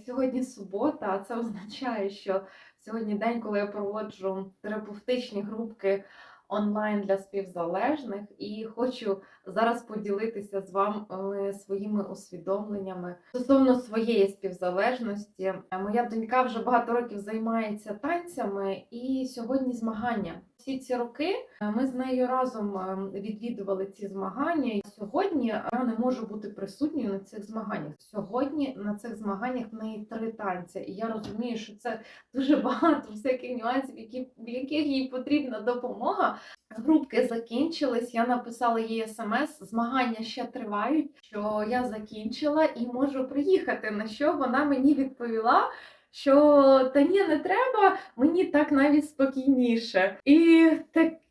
Сьогодні субота, а це означає, що сьогодні день, коли я проводжу терапевтичні групки онлайн для співзалежних, і хочу зараз поділитися з вами своїми усвідомленнями стосовно своєї співзалежності. Моя донька вже багато років займається танцями, і сьогодні змагання. Всі ці роки е, ми з нею разом е, відвідували ці змагання. Сьогодні я не можу бути присутньою на цих змаганнях. Сьогодні на цих змаганнях в неї три танці, і я розумію, що це дуже багато всяких нюансів, які в яких їй потрібна допомога. Групки закінчились. Я написала їй смс. Змагання ще тривають. Що я закінчила і можу приїхати. На що вона мені відповіла? Що та ні, не треба, мені так навіть спокійніше. І такі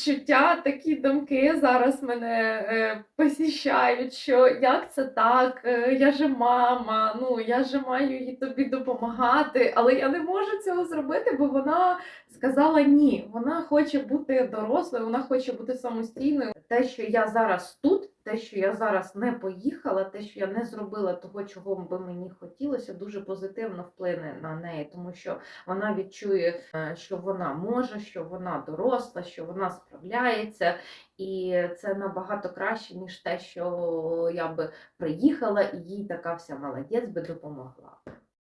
відчуття, такі думки зараз мене е, посіщають, що як це так, Е, я же мама, ну я же маю їй тобі допомагати, але я не можу цього зробити, бо вона сказала ні. Вона хоче бути дорослою, вона хоче бути самостійною. Те, що я зараз тут, те, що я зараз не поїхала, те, що я не зробила того, чого би мені хотілося, дуже позитивно вплине на неї, тому що вона відчує, е, що вона може, що вона доросла, що вона справляється, і це набагато краще, ніж те, що я би приїхала і їй така вся молодець би допомогла.